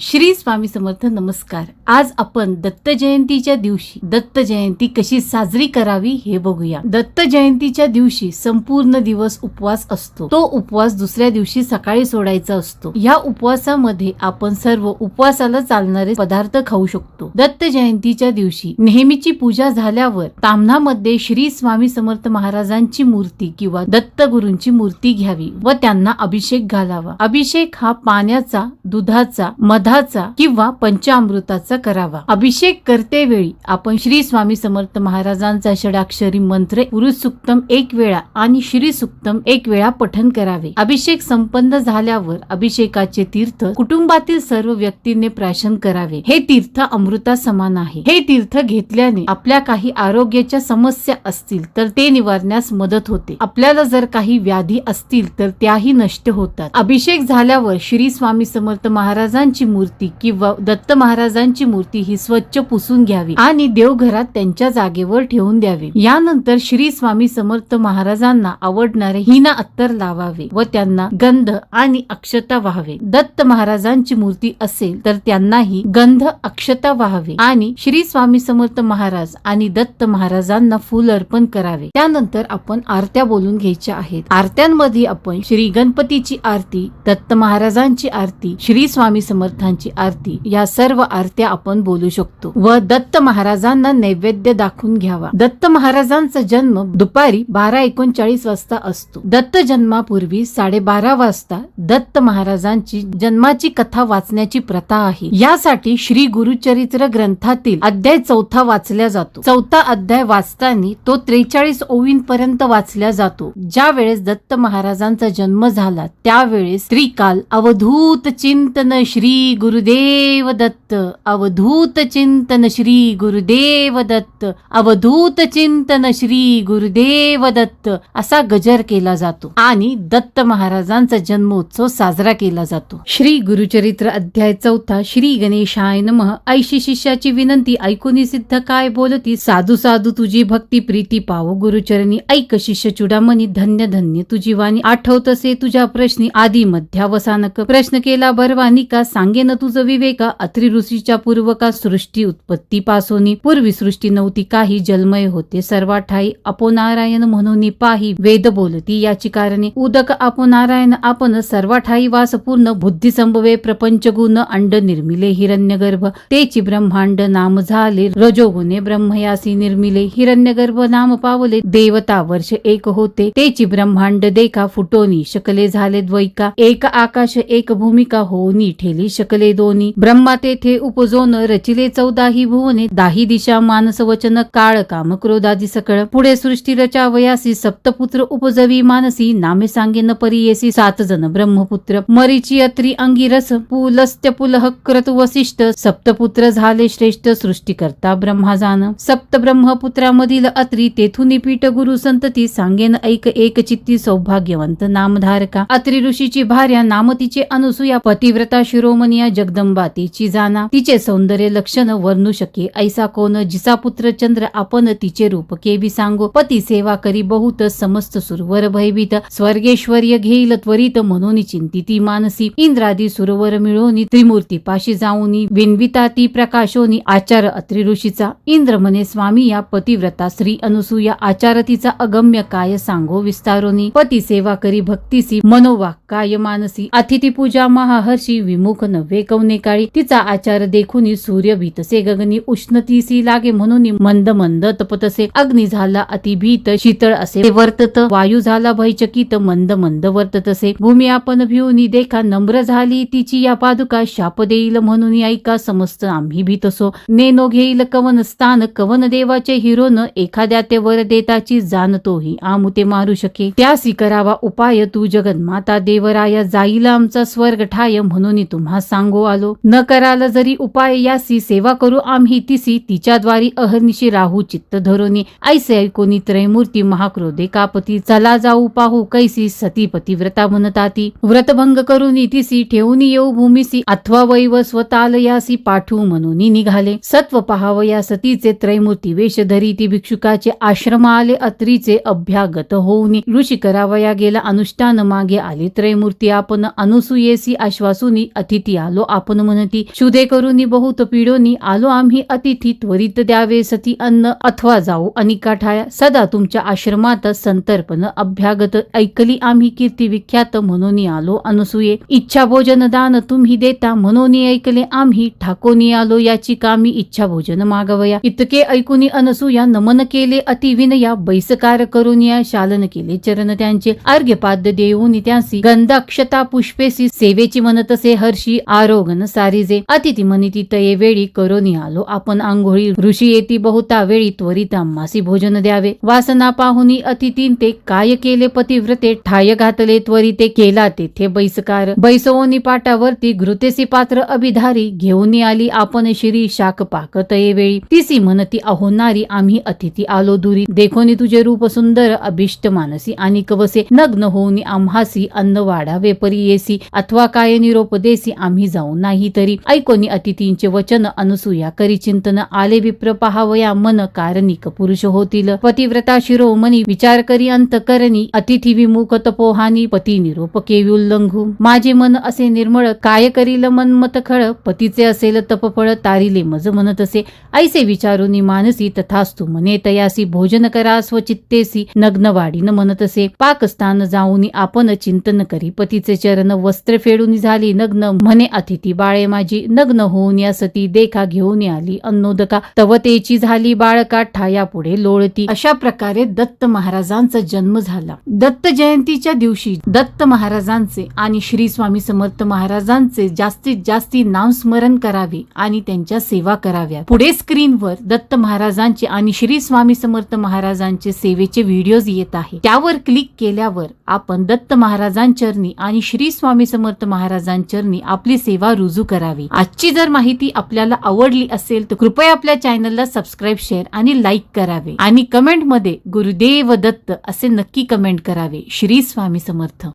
श्री स्वामी समर्थ नमस्कार. आज आपण दत्त जयंतीच्या दिवशी दत्त जयंती कशी साजरी करावी हे बघूया. दत्त जयंतीच्या दिवशी संपूर्ण दिवस उपवास असतो. तो उपवास दुसऱ्या दिवशी सकाळी सोडायचा असतो. या उपवासामध्ये आपण सर्व उपवासाला चालणारे पदार्थ खाऊ शकतो. दत्त जयंतीच्या दिवशी नेहमीची पूजा झाल्यावर ताम्हणामध्ये श्री स्वामी समर्थ महाराजांची मूर्ती किंवा दत्त गुरूंची मूर्ती घ्यावी व त्यांना अभिषेक घालावा. अभिषेक हा पाण्याचा दुधाचा मध दुधाचा किंवा पंचामृताचा करावा. अभिषेक करते वेळी आपण श्री स्वामी समर्थ महाराजांचा षडाक्षरी मंत्र पुरुष सुक्तम एक वेळा आणि श्री सुक्तम एक वेळा पठन करावे. अभिषेक संपन्न झाल्यावर अभिषेकाचे तीर्थ कुटुंबातील सर्व व्यक्तींनी प्राशन करावे. हे तीर्थ अमृता समान आहे. हे तीर्थ घेतल्याने आपल्या काही आरोग्याच्या समस्या असतील तर ते निवारण्यास मदत होते. आपल्याला जर काही व्याधी असतील तर त्याही नष्ट होतात. अभिषेक झाल्यावर श्री स्वामी समर्थ महाराजांची मूर्ती किंवा दत्त महाराजांची मूर्ती ही स्वच्छ पुसून घ्यावी आणि देवघरात त्यांच्या जागेवर ठेवून द्यावी. यानंतर श्री स्वामी समर्थ महाराजांना आवडणारे हिना अत्तर लावावे व त्यांना गंध आणि अक्षता व्हावे. दत्त महाराजांची मूर्ती असेल तर त्यांनाही गंध अक्षता व्हावे आणि श्री स्वामी समर्थ महाराज आणि दत्त महाराजांना फुल अर्पण करावे. त्यानंतर आपण आरत्या बोलून घ्यायच्या आहेत. आरत्यांमध्ये आपण श्री गणपतीची आरती दत्त महाराजांची आरती श्री स्वामी समर्थ समर्थांची आरती. या सर्व आरत्या आपण बोलू शकतो. व दत्त महाराजांना नैवेद्य दाखवून घ्यावा. दत्त महाराजांचा जन्म दुपारी बारा एकोणचाळीस वाजता असतो. दत्त जन्मापूर्वी साडेबारा वाजता दत्त महाराजांची जन्माची कथा वाचण्याची प्रथा आहे. यासाठी श्री गुरुचरित्र ग्रंथातील अध्याय चौथा वाचल्या जातो. चौथा अध्याय वाचताना तो त्रेचाळीस ओवींपर्यंत वाचल्या जातो. ज्या वेळेस दत्त महाराजांचा जन्म झाला त्यावेळेस त्रिकाल अवधूत चिंतन श्री गुरुदेव दत्त अवधूत चिंतन श्री गुरुदेव दत्त अवधूत चिंतन श्री गुरुदेव दत्त असा गजर केला जातो आणि दत्त महाराजांचा जन्मोत्सव साजरा केला जातो. श्री गुरुचरित्र अध्याय चौथा श्री गणेशाय नमः. ऐशी शिष्याची विनंती ऐकून सिद्ध काय बोलती? साधू साधू तुझी भक्ती प्रीती पाव. गुरुचरणी ऐक शिष्य चुडामणी धन्य धन्य तुझी वाणी. आठवतसे तुझ्या प्रश्नी आदी मध्यावसानक. प्रश्न केला भरवानी का सांगेन तुझं विवेका अत्री ऋषीच्या पूर्वका सृष्टी उत्पत्ती पासोनी. पूर्वी सृष्टी नव्हती काही जलमय होते. सर्वा ठाई अपो नारायण म्हणून पाही वेद बोलती. याची कारणे उदक आपो नारायण आपण सर्वा ठाई वास पूर्ण बुद्धी संभवे प्रपंच गुण अंड निर्मिले हिरण्यगर्भ. तेची ब्रह्मांड नाम झाले रजोगुणे ब्रह्मयासी निर्मिले हिरण्यगर्भ नाम पावले. देवता वर्ष एक होते. तेची ब्रह्मांड देखा फुटोनी शकले झाले द्वैका. एक आकाश एक भूमिका होऊनी ठेली शक शकले दोन्ही. ब्रह्मा तेथे उपजोन रचिले चौदाही भुवने. दाही दिशा मानस वचन काळ काम क्रोधादी सकळ. पुढे सृष्टी रचावयासी सप्तपुत्र उपजवी मानसी नामे सांगेन परियेसी सात जण ब्रह्मपुत्र. मरीची अत्री अंगिरस पुलस्त्य पुलह क्रत वसिष्ठ सप्तपुत्र झाले श्रेष्ठ सृष्टीकर्ता ब्रह्मा जान सप्त ब्रह्मपुत्रामधील अत्री तेथून पीठ गुरु संतती सांगेन ऐक एक चित्ती सौभाग्यवंत नामधारका. अत्री ऋषीची भार्या नाम तिचे अनुसूया पतिव्रता शिरोमणी शिरोमणिया जगदंबा तिची जाना तिचे सौंदर्य लक्षण वर्णू शके. ऐसा कोण? जिचा पुत्र चंद्र आपण तिचे रूप केवी सांगो. पती सेवा करी बहुत समस्त सुरवर भयभीत. स्वर्गेश्वर्य घेईल त्वरित म्हणून चिंतिती मानसी. इंद्रादी सुरवर मिळवणी त्रिमूर्ती पाशी जाऊनी. विनविता ती प्रकाशोनी आचार अत्रि ऋषीचा इंद्र म्हणे स्वामी या पतिव्रता श्री अनुसूया आचार तिचा अगम्य काय सांगो विस्तारोनी. पती सेवा करी भक्तीसी मनोवाक काय मानसी. अतिथी पूजा महाहर्षी विमुख नव्हे वेकवणे काळी तिचा आचार देखून सूर्य भीतसे गगनी उष्णतीसी लागे म्हणून मंद मंद तपतसे. अग्नी झाला अतिभीत शीतळ असे वर्तत. वायू झाला भयचकित मंद मंद वर्ततसे. भूमी आपण भिवनी देखा नम्र झाली तिची या पादुका. शाप देईल म्हणून ऐका समस्त आम्ही भीत असो. नेनो घेईल कवन स्थान कवन देवाचे हिरोन. एखाद्या ते वर देताची जाणतोही आमुते मारू शके. त्यासी करावा उपाय तू जगन्माता देवराया जाईल आमचा स्वर्ग ठाय म्हणून तुम्हा सांगो आलो. न कराल जरी उपाय यासी सेवा करू आम्ही तिसी. तिच्याद्वारी अहर्निशी राहू चित्त धरोनी. ऐसे ऐकोनी त्रयमूर्ती महाक्रोधे कापती. चला जाऊ पाहू कैसी सती पतिव्रता म्हणताती व्रतभंग करून तिसी ठेवून येऊ भूमिसी. अथवा वैव स्वताल यासी पाठवू म्हणून निघाले. सत्व पहाव या सतीचे त्रयमूर्ती वेश धरी. ती भिक्षुकाचे आश्रम आले अत्रीचे अभ्यागत होऊन. ऋषी करावया गेला अनुष्ठान मागे आले. त्रयमूर्ती आपण अनुसूयेसी आश्वासुनी. अतिथी आलो. आपण म्हणती शुदे करुनी बहुत पिढोनी आलो आम्ही अतिथी त्वरित द्यावे सती अन्न अथवा जाऊ. अनिका ठाया सदा तुमच्या आश्रमात संतर्पण अभ्यागत. ऐकली आम्ही कीर्ती विख्यात म्हणून आलो. अनुसूये इच्छा भोजन दान तुम्ही देता म्हणून ऐकले आम्ही. ठाकोनी आलो याची कामी इच्छा भोजन मागवया. इतके ऐकुनी अनसूया नमन केले अतिविनया बैसकार करून या शालन केले चरण त्यांचे. अर्घ्यपाद देऊन त्यासी गंधाक्षता पुष्पेसी सेवेची म्हणतसे हर्षी आरोगन सारीजे. अतिथी मनिती तये वेळी करोनी आलो. आपण आंघोळी ऋषी येती बहुता वेळी त्वरित आम्हासी भोजन द्यावे. वासना पाहुनी अतिथीन ते काय केले? पतिव्रते ठाय घातले त्वरिते केला तेथे बैसकार. बैसवोनी पाटावरती घृतेसी पात्र अभिधारी घेऊन आली. आपण श्री शाक पाक तये वेळी. तिसी म्हणती आहोणारी आम्ही अतिथी आलो दुरी. देखोनी तुझे रूप सुंदर अभिष्ट मानसी आणि कवसे. नग्न होऊनी आम्हासी अन्न वाढावे परी येसी. अथवा काय निरोप देसी आम्ही जाऊ नाही तरी ऐकोनी अतिथींचे वचन अनुसूया करी चिंतन आले विप्र पहावया मन कारणिक पुरुष होतील. पतिव्रता शिरोमणी विचार करी अंत करणी. अतिथी विमुख तपोहानी पती निरोप केवी उल्लंघू. माझे मन असे निर्मळ काय करील मन मत खळ? पतीचे असेल तपफळ तारिले मज म्हणत असे ऐसे विचारुनी मानसी तथास्तु मने तयासी. भोजन करा स्वचित्तेसी नग्न म्हणत असे पाकस्थान जाऊनी आपण चिंतन करी. पतीचे चरण वस्त्र फेडून झाली नग्न. म्हणे अतिथी बाळे माझी नग्न होऊन या सती देखा घेऊन आली. अन्नोदका तवतेची झाली बाळका ठाया पुढे लोळती. अशा प्रकारे दत्त महाराजांचा जन्म झाला. दत्त जयंतीच्या दिवशी दत्त महाराजांचे आणि श्री स्वामी समर्थ महाराजांचे जास्तीत जास्ती नामस्मरण करावे आणि त्यांच्या सेवा कराव्या पुढे स्क्रीनवर दत्त महाराजांचे आणि श्री स्वामी समर्थ महाराजांचे सेवेचे व्हिडिओज येत आहे त्यावर क्लिक केल्यावर आपण दत्त महाराजांचरणी आणि श्री स्वामी समर्थ महाराजांचरणी आपली सेवा रुजू करावी. आजची जर माहिती आपल्याला आवडली असेल तर कृपया आपल्या चॅनलला सबस्क्राईब शेअर आणि लाईक करावे. आणि कमेंटमध्ये गुरुदेव दत्त असे नक्की कमेंट करावे. श्री स्वामी समर्थ.